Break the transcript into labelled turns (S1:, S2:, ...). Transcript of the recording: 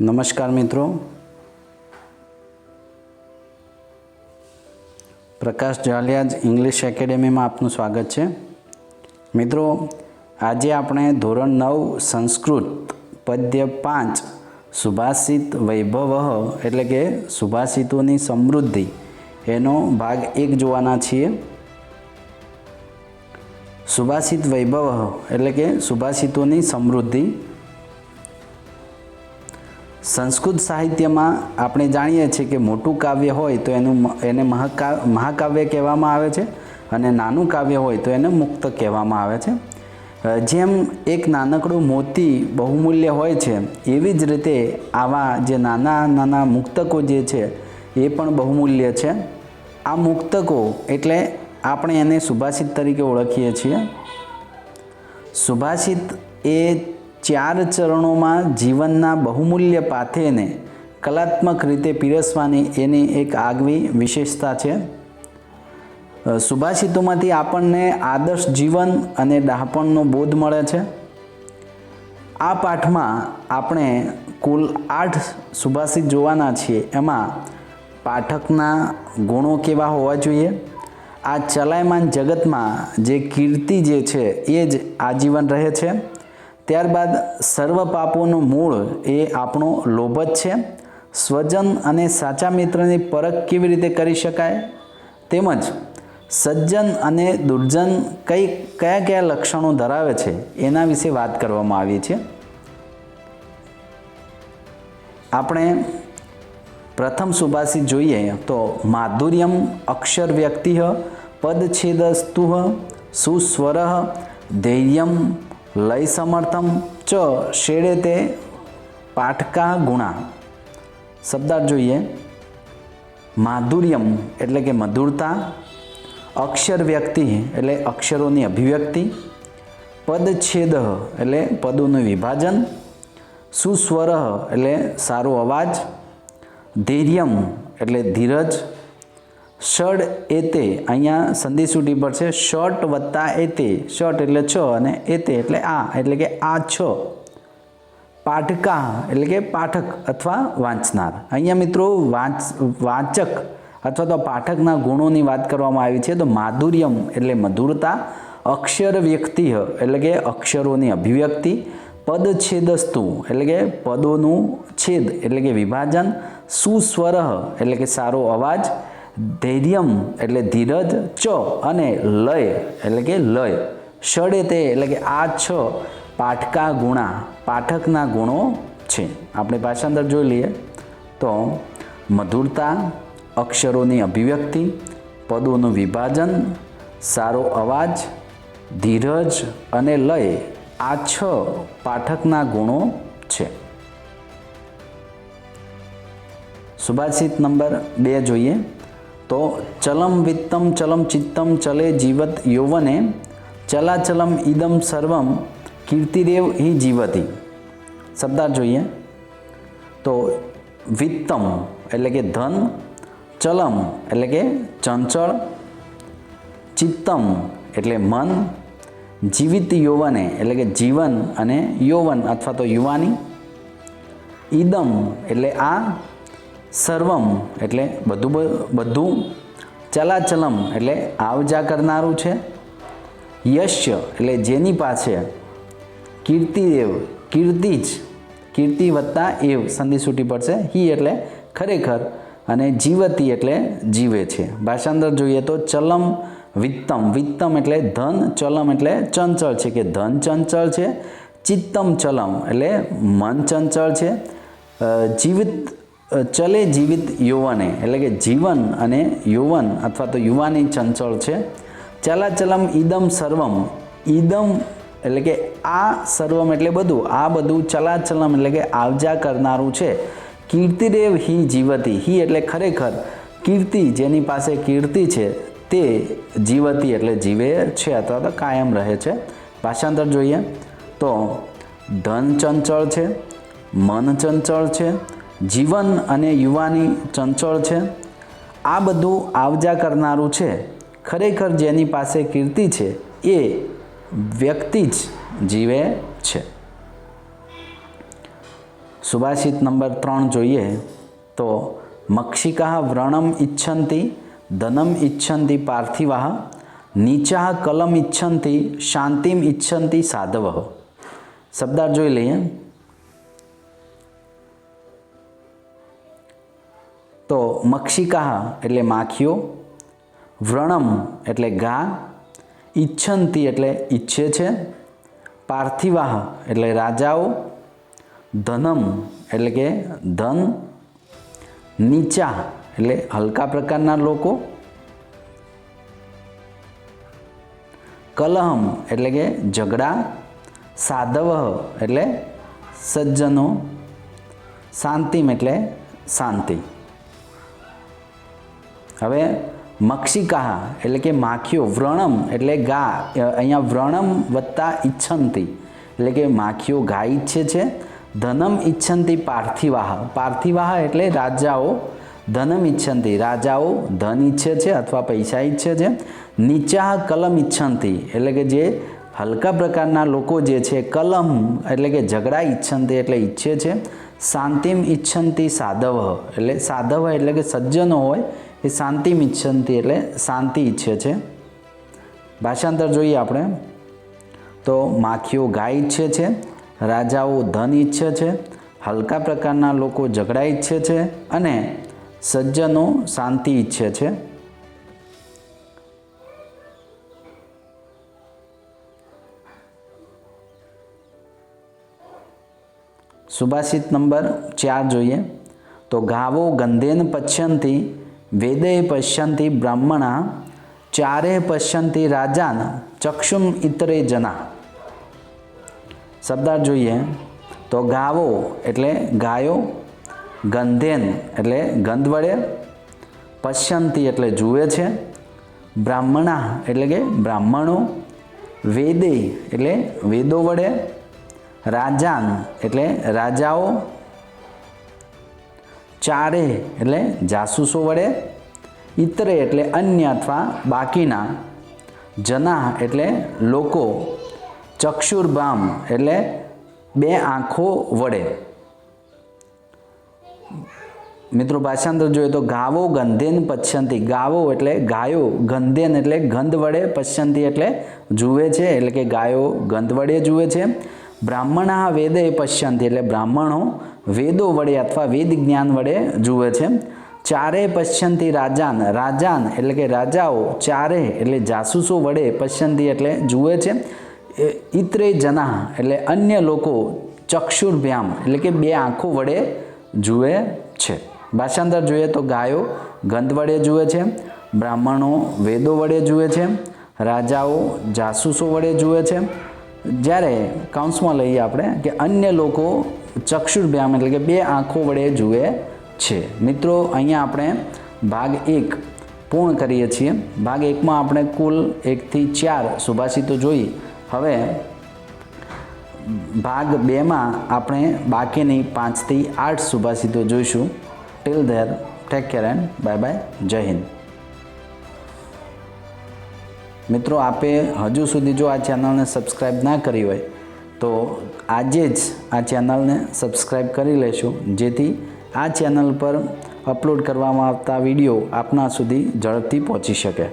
S1: નમસ્કાર મિત્રો. પ્રકાશ જાલિયાજ ઇંગ્લિશ એકેડેમીમાં આપનું સ્વાગત છે. મિત્રો, આજે આપણે ધોરણ નવ સંસ્કૃત પદ્ય પાંચ સુભાષિત વૈભવ એટલે કે સુભાષિતોની સમૃદ્ધિ એનો ભાગ એક જોવાના છીએ. સુભાષિત વૈભવ એટલે કે સુભાષિતોની સમૃદ્ધિ સંસ્કૃત સાહિત્યમાં આપણે જાણીએ છીએ કે મોટું કાવ્ય હોય તો એનું એને મહાકા, મહાકાવ્ય કહેવામાં આવે છે અને નાનું કાવ્ય હોય તો એને મુક્ત કહેવામાં આવે છે. જેમ એક નાનકડું મોતી બહુમૂલ્ય હોય છે, એવી જ રીતે આવા જે નાના નાના મુક્તકો જે છે, એ પણ બહુમૂલ્ય છે. આ મુક્તકો એટલે આપણે એને સુભાષિત તરીકે ઓળખીએ છીએ. સુભાષિત એ ચાર ચરણોમાં જીવનના બહુમૂલ્ય પાથેને કલાત્મક રીતે પીરસવાની એની એક આગવી વિશેષતા છે. સુભાષિતોમાંથી આપણને આદર્શ જીવન અને ડહાપણનો બોધ મળે છે. આ પાઠમાં આપણે કુલ આઠ સુભાષિત જોવાના છીએ. એમાં પાઠકના ગુણો કેવા હોવા જોઈએ? આ ચલાયમાન જગતમાં જે કીર્તિ જે છે એ જ આજીવન રહે છે. ત્યારબાદ સર્વ પાપોનું મૂળ એ આપણો લોભ જ છે. સ્વજન અને સાચા મિત્રની પરખ કેવી રીતે કરી શકાય? તેમજ સજ્જન અને દુર્જન કઈ કયા કયા લક્ષણો ધરાવે છે એના વિશે વાત કરવામાં આવી છે. આપણે પ્રથમ સુભાષિત જોઈએ તો માધુર્યમ અક્ષર વ્યક્તિ પદછેદસ્તુ સુસ્વર ધૈર્યમ લય સમર્થમ ચ શેડે તે પાઠકા ગુણા. શબ્દાર્થ જોઈએ. માધુર્યમ એટલે કે મધુરતા, અક્ષર વ્યક્તિ એટલે અક્ષરોની અભિવ્યક્તિ, પદછેદ એટલે પદોનું વિભાજન, સુસ્વર એટલે સારો અવાજ, ધૈર્યમ એટલે ધીરજ ષડ એતે, અહીંયા સંધિ છૂટી પડશે. શર્ટ વત્તા એતે શર્ટ એટલે છ અને એતે એટલે આ, એટલે કે આ છ. પાઠકા, એટલે કે પાઠક અથવા વાંચનાર. અહીંયા મિત્રો વાંચ, વાચક અથવા તો પાઠકના ગુણોની વાત કરવામાં આવી છે, તો માધુર્યમ એટલે મધુરતા, અક્ષર વ્યક્તિ એટલે કે અક્ષરોની અભિવ્યક્તિ પદછેદસ્તુ એટલે કે પદોનું છેદ એટલે કે વિભાજન, સુસ્વર એટલે કે સારો અવાજ ધૈર્યમ એટલે ધીરજ ચ અને લય એટલે કે લય. ષડે તે એટલે કે આ છ પાઠકા ગુણા, પાઠકના ગુણો છે. આપણે પાછા અંદર જોઈ લઈએ. તો મધુરતા, અક્ષરોની અભિવ્યક્તિ, પદોનું વિભાજન, સારો અવાજ, ધીરજ અને લય. આ છ પાઠકના ગુણો છે. સુભાષિત નંબર બે જોઈએ. તો ચલમ વિત્તમ, ચલમ ચિત્તમ, ચલે જીવત યૌવને, ચલાચલમ ઇદમ સર્વમ, કીર્તિદેવ હિ જીવતી. શબ્દાર્થ જોઈએ. તો વિત્તમ એટલે કે ધન, ચલમ એટલે કે ચંચળ, ચિત્તમ એટલે મન, જીવિત યૌવને એટલે કે જીવન અને યૌવન અથવા તો યુવાની, ઈદમ એટલે આ સર્વમ એટલે બધું બધું ચલાચલમ એટલે આવજા કરનારું છે. યશ્ય એટલે જેની પાસે કીર્તિદેવ કીર્તિ જ, કીર્તિ વત્તા એવ સંધિ છૂટી પડશે. હી એટલે ખરેખર અને જીવતી એટલે જીવે છે. ભાષાંતર જોઈએ તો ચલમ વિત્તમ વિત્તમ એટલે ધન, ચલમ એટલે ચંચળ છે કે ધન ચંચળ છે. ચિત્તમ ચલમ એટલે મન ચંચળ છે. જીવિત ચલે જીવિત યૌવને, એટલે કે જીવન અને યૌવન અથવા તો યુવાની ચંચળ છે. ચલાચલમ ઈદમ સર્વમ. ઈદમ એટલે કે આ સર્વમ એટલે બધું. આ બધું ચલાચલમ એટલે કે આવજા કરનારું છે. કીર્તિદેવ હી જીવતી. હી એટલે ખરેખર. કીર્તિ જેની પાસે કીર્તિ છે, તે જીવતી એટલે જીવે છે અથવા તો કાયમ રહે છે. ભાષાંતર જોઈએ તો ધન ચંચળ છે, મન ચંચળ છે જીવન અને યુવાની ચંચળ છે. આ બધું આવજા કરનારું છે. ખરેખર જેની પાસે કીર્તિ છે, એ વ્યક્તિ જ જીવે છે. સુભાષિત નંબર ત્રણ જોઈએ તો, મક્ષિકા વ્રણમ ઈચ્છંતી ધનમ ઈચ્છંતી પાર્થિવાહ નીચા કલમ ઈચ્છંતી શાંતિમ ઈચ્છંતી સાધવ. શબ્દાર્થ જોઈ લઈએ. તો મક્ષિકા એટલે માખીઓ, વ્રણમ એટલે ઘા, ઈચ્છંતી એટલે ઈચ્છે છે, પાર્થિવાહ એટલે રાજાઓ, ધનમ એટલે કે ધન, નીચા એટલે હલકા પ્રકારના લોકો, કલહમ એટલે કે ઝઘડા, સાધવ એટલે સજ્જનો, શાંતિમ એટલે શાંતિ. હવે મક્ષિકાહ એટલે કે માખીઓ, વ્રણમ એટલે ગા અહીંયા વ્રણમ વત્તા ઈચ્છંતી. એટલે કે માખીઓ ગા ઈચ્છે છે. ધનમ ઈચ્છંતી પાર્થિવાહ. પાર્થિવાહ એટલે રાજાઓ ધનમ ઈચ્છંતી. રાજાઓ ધન ઈચ્છે છે અથવા પૈસા ઈચ્છે છે. નીચા કલમ ઈચ્છંતી. એટલે કે જે હલકા પ્રકારના લોકો જે છે, કલમ એટલે કે ઝઘડા ઈચ્છંતી એટલે ઈચ્છે છે. શાંતિમ ઈચ્છંતી સાધવ. એટલે સાધવ એટલે કે સજ્જનો હોય એ શાંતિ મિચ્છંતિ એટલે શાંતિ ઈચ્છે છે. ભાષાંતર જોઈએ આપણે. તો માખીઓ ગાય ઈચ્છે છે, રાજાઓ ધન ઈચ્છે છે, હલકા પ્રકારના લોકો ઝઘડા ઈચ્છે છે અને સજ્જનો શાંતિ ઈચ્છે છે. સુભાષિત નંબર ચાર જોઈએ. તો ગાવો ગંધેન પશ્યંતી વેદે પશ્યંતી બ્રાહ્મણા, ચારે પશ્યંતી રાજાન, ચક્ષુમ ઇતરે જના. શબ્દાર્થ જોઈએ, તો ગાવો એટલે ગાયો, ગંધેન એટલે ગંધ વડે પશ્યંતી એટલે જુએ છે, બ્રાહ્મણા એટલે કે બ્રાહ્મણો, વેદે એટલે વેદો વડે, રાજાન એટલે રાજાઓ ચારે એટલે જાસૂસો વડે ઇતરે એટલે અન્ય અથવા બાકીના, જના એટલે લોકો, ચક્ષુર્ભામ એટલે બે આંખો વડે. મિત્રો ભાષાંતર જોઈએ તો ગાવો ગંધેન પશ્યંતી ગાવો એટલે ગાયો, ગંધેન એટલે ગંધ વડે પશ્યંતી એટલે જુએ છે, એટલે કે ગાયો ગંધ વડે જુએ છે. બ્રાહ્મણા વેદે પશ્યંતી એટલે બ્રાહ્મણો વેદો વડે અથવા વેદ જ્ઞાન વડે જુએ છે. ચારે પશ્યંતી રાજાન રાજાન એટલે કે રાજાઓ ચારે એટલે જાસૂસો વડે પશ્ચંતી એટલે જુએ છે. ઇત્રે જના એટલે અન્ય લોકો ચક્ષુર્ભ્યામ એટલે કે બે આંખો વડે જુએ છે. ભાષાંતર જોઈએ તો ગાયો ગંધ વડે જુએ છે, બ્રાહ્મણો વેદો વડે જુએ છે, રાજાઓ જાસૂસો વડે જુએ છે જ્યારે કાઉન્સમાં લઈએ આપણે કે અન્ય લોકો ચક્ષુર્ભ્યામ એટલે કે બે આંખો વડે જુએ છે. મિત્રો, અહીંયા આપણે ભાગ એક પૂર્ણ કરીએ છીએ. ભાગ એકમાં આપણે કુલ એકથી ચાર સુભાષિતો જોઈ. હવે ભાગ બેમાં આપણે બાકીની પાંચથી આઠ સુભાષિતો જોઈશું. Till there take care and bye bye જય હિન્દ. મિત્રો, આપે હજુ સુધી જો આ ચેનલને સબસ્ક્રાઈબ ના કરી હોય, તો આજે જ આ ચેનલને સબસ્ક્રાઈબ કરી લેશું, જેથી આ ચેનલ પર અપલોડ કરવામાં આવતા વીડિયો આપના સુધી ઝડપથી પહોંચી શકે.